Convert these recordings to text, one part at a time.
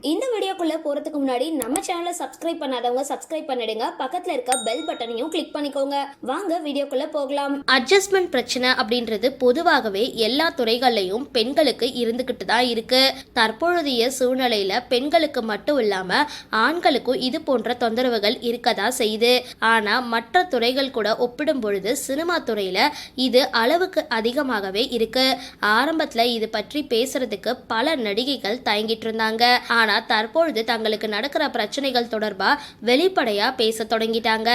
இந்த வீடியோக்குள்ளே போறதுக்கு முன்னாடி நம்ம சேனலை சப்ஸ்கிரைப் பண்ணாதவங்க சப்ஸ்கிரைப் பண்ணிடுங்க. பக்கத்தில் இருக்க பெல் பட்டனையும் கிளிக் பண்ணிக்கோங்க. வாங்க வீடியோக்குள்ளே போகலாம். அட்ஜஸ்ட்மெண்ட் பிரச்சனை அப்படின்றது பொதுவாகவே எல்லா துறைகள்லையும் பெண்களுக்கு இருந்துக்கிட்டு தான் இருக்கு. தற்பொழுதைய சூழ்நிலையில் பெண்களுக்கு மட்டும் இல்லாமல் ஆண்களுக்கும் இது போன்ற தொந்தரவுகள் இருக்கதா செய்யுது. ஆனால் மற்ற துறைகள் கூட ஒப்பிடும் பொழுது சினிமா துறையில் இது அளவுக்கு அதிகமாகவே இருக்கு. ஆரம்பத்தில் இது பற்றி பேசுறதுக்கு பல நடிகைகள் தயங்கிட்டு இருந்தாங்க. தற்போது அப்பொழுது தங்களுக்கு நடக்கிற பிரச்சனைகள் தொடர்பாக வெளிப்படையாக பேச தொடங்கிட்டாங்க.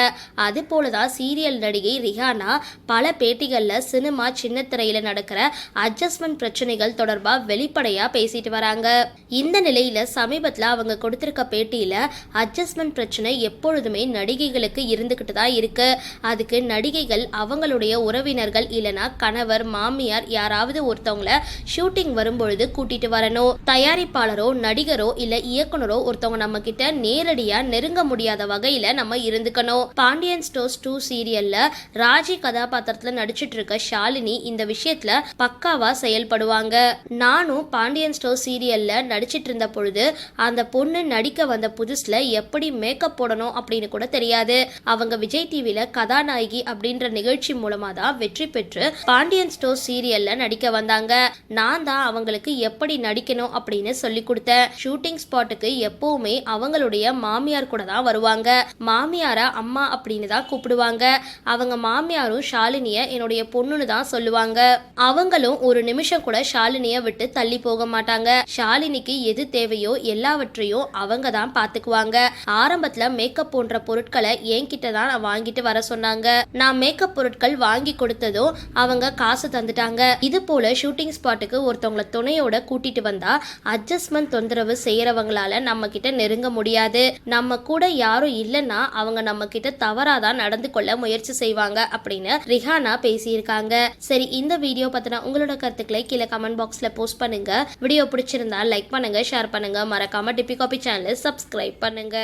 அது போலதான் சீரியல் நடிகை ரிஹானா பல பேட்டிகளில் சினிமா சின்ன நடக்கிற அட்ஜஸ்ட்மெண்ட் பிரச்சனைகள் தொடர்பாக வெளிப்படையாக பேசிட்டு வராங்க. இந்த நிலையில் சமீபத்தில் அவங்க கொடுத்திருக்க பேட்டியில் அட்ஜஸ்ட்மெண்ட் பிரச்சனை எப்பொழுதுமே நடிகைகளுக்கு இருந்துகிட்டு தான் இருக்கு. அதுக்கு நடிகைகள் அவங்களுடைய உறவினர்கள் இல்லைன்னா கணவர் மாமியார் யாராவது ஒருத்தவங்கள ஷூட்டிங் வரும்பொழுது கூட்டிட்டு வரணும். தயாரிப்பாளரோ நடிகரோ இல்லை இயக்குனர் ஒருத்தவங்க நம்ம கிட்ட நேரடியா நெருங்க முடியாத வகையில நம்ம இருந்துக்கணும். பாண்டியன் ஸ்டோர்ஸ் டூ சீரியல்ல ராஜி கதாபாத்திரத்துல நடிச்சிட்டு இருக்க ஷாலினி இந்த விஷயத்துல பக்காவா செயல்படுவாங்க. நானும் பாண்டியன் ஸ்டோர் சீரியல்ல நடிச்சிட்டு இருந்த பொழுது அந்த பொண்ணு நடிக்க வந்த புதுசுல எப்படி மேக்கப் போடணும் அப்படின்னு கூட தெரியாது. அவங்க விஜய் டிவில கதாநாயகி அப்படின்ற நிகழ்ச்சி மூலமா தான் வெற்றி பெற்று பாண்டியன் ஸ்டோர் சீரியல்ல நடிக்க வந்தாங்க. நான் தான் அவங்களுக்கு எப்படி நடிக்கணும் அப்படின்னு சொல்லி கொடுத்தேன். ஷூட்டிங் ஸ்பாட்டுக்கு எப்பவுமே அவங்களுடைய மாமியார் கூட தான் வருவாங்க. மாமியாரை அம்மா அப்படின்னு தான் கூப்பிடுவாங்க. அவங்க மாமியாரும் ஷாலினிய என்னுடைய பொண்ணுன்னு தான் சொல்லுவாங்க. அவங்களும் ஒரு நிமிஷம் கூட ஷாலினிய விட்டு தள்ளி போக மாட்டாங்க. ஷாலினிக்கு எது தேவையோ எல்லாவற்றையும் அவங்க தான் பாத்துக்குவாங்க. ஆரம்பத்துல மேக்கப் போன்ற பொருட்களை என்கிட்ட தான் நான் வாங்கிட்டு வர சொன்னாங்க. நான் மேக்கப் பொருட்கள் வாங்கி கொடுத்ததும் அவங்க காசு தந்துட்டாங்க. இது போல ஷூட்டிங் ஸ்பாட்டுக்கு ஒருத்தவங்களை துணையோட கூட்டிட்டு வந்தா அட்ஜஸ்ட்மெண்ட் தொந்தரவு செய்யறவங்களால நம்ம கிட்ட நெருங்க முடியாது. நம்ம கூட யாரும் இல்லைன்னா அவங்க நம்ம கிட்ட தவறாதான் நடந்து கொள்ள முயற்சி செய்வாங்க அப்படின்னு ரிஹானா பேசியிருக்காங்க. சரி இந்த வீடியோ பத்தின உங்களோட கருத்துக்களை கீழே கமெண்ட் பாக்ஸ்ல போஸ்ட் பண்ணுங்க. வீடியோ பிடிச்சிருந்தா லைக் பண்ணுங்க ஷேர் பண்ணுங்க. மறக்காம டிபி காபி சேனலை சப்ஸ்கிரைப் பண்ணுங்க.